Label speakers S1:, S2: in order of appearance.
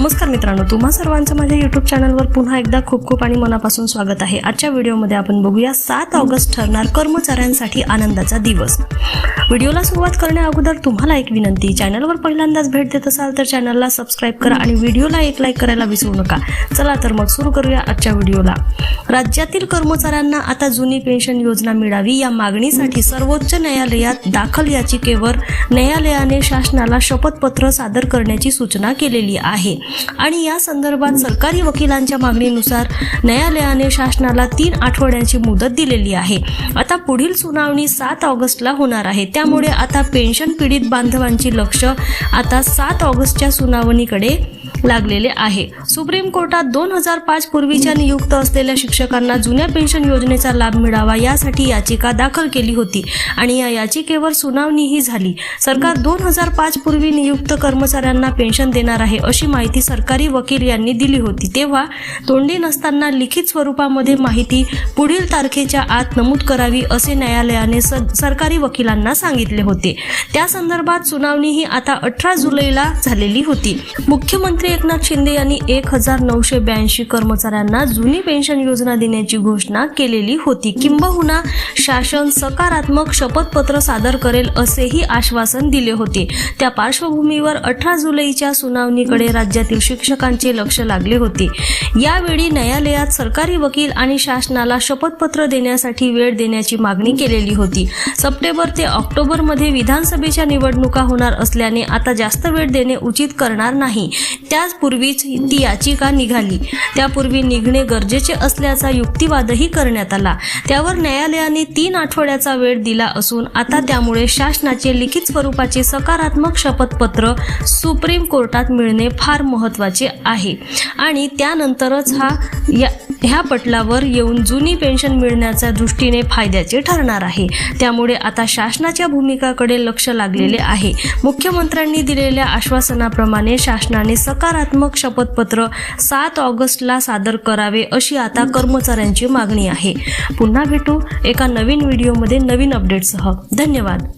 S1: नमस्कार मित्रांनो तुम्हा सर्वांचं माझ्या युट्यूब चॅनलवर पुन्हा एकदा खूप खूप आणि मनापासून स्वागत आहे. आजच्या व्हिडिओमध्ये आपण बघूया सात ऑगस्ट ठरणार कर्मचाऱ्यांसाठी आनंदाचा दिवस. व्हिडिओला सुरुवात करण्या अगोदर तुम्हाला एक विनंती चॅनलवर पहिल्यांदाच भेट देत असाल तर चॅनलला सबस्क्राईब करा आणि व्हिडिओला एक लाईक करायला विसरू नका. चला तर मग सुरू करूया आजच्या व्हिडिओला. राज्यातील कर्मचाऱ्यांना आता जुनी पेन्शन योजना मिळावी या मागणीसाठी सर्वोच्च न्यायालयात दाखल याचिकेवर न्यायालयाने शासनाला शपथपत्र सादर करण्याची सूचना केलेली आहे. आणि या संदर्भात सरकारी वकिलांच्या मागणीनुसार न्यायालयाने शासनाला तीन आठवड्यांची मुदत दिलेली आहे. आता पुढील सुनावणी सात ऑगस्टला होणार आहे. त्यामुळे आता पेन्शन पीडित बांधवांची लक्ष आता सात ऑगस्टच्या सुनावणीकडे लागलेले आहे. सुप्रीम कोर्टात दोन हजार पाच पूर्वीच्या नियुक्त असलेल्या शिक्षकांना जुन्या पेन्शन योजनेचा लाभ मिळावा यासाठी याचिका दाखल केली होती आणि या याचिकेवर सुनावणीही झाली. सरकार दोन हजार पाच पूर्वी नियुक्त कर्मचाऱ्यांना पेन्शन देणार आहे अशी माहिती सरकारी वकील यांनी दिली होती. तेव्हा तोंडी नसताना लिखित स्वरूपामध्ये माहिती पुढील तारखेच्या आत नमूद करावी असे न्यायालयाने स- सरकारी वकिलांना सांगितले होते. त्या संदर्भात सुनावणी ही आता अठरा जुलैला झालेली होती. मुख्यमंत्री एकनाथ शिंदे यांनी एक हजार नऊशे ब्याऐंशी कर्मचाऱ्यांना जुनी पेन्शन योजना देण्याची घोषणा केलेली होती. किंबहुना शासन सकारात्मक शपथपत्र सादर करेल असेही आश्वासन दिले होते. त्या पार्श्वभूमीवर अठरा जुलैच्या सुनावणीकडे राज्यातील शिक्षकांचे लक्ष लागले होते. यावेळी न्यायालयात सरकारी वकील आणि शासनाला शपथपत्र देण्यासाठी वेळ देण्याची मागणी केलेली होती. सप्टेंबर ते ऑक्टोबरमध्ये विधानसभेच्या निवडणुका होणार असल्याने आता जास्त वेळ देणे उचित करणार नाही. त्याचपूर्वीच ती याचिका निघाली. त्यापूर्वी निघणे गरजेचे असल्याचा युक्तिवादही करण्यात आला. त्यावर न्यायालयाने तीन आठवड्याचा वेळ दिला असून आता त्यामुळे शासनाचे लिखित स्वरूपाचे सकारात्मक शपथपत्र सुप्रीम कोर्टात मिळणे फार महत्त्वाचे आहे. आणि त्यानंतरच हा या ह्या पटलावर येऊन जुनी पेन्शन मिळण्याच्या दृष्टीने फायद्याचे ठरणार आहे. त्यामुळे आता शासनाच्या भूमिकाकडे लक्ष लागलेले आहे. मुख्यमंत्र्यांनी दिलेल्या आश्वासनाप्रमाणे शासनाने सकारात्मक शपथपत्र सात ऑगस्टला सादर करावे अशी आता कर्मचाऱ्यांची मागणी आहे. पुन्हा भेटू एका नवीन व्हिडिओमध्ये नवीन अपडेटसह धन्यवाद.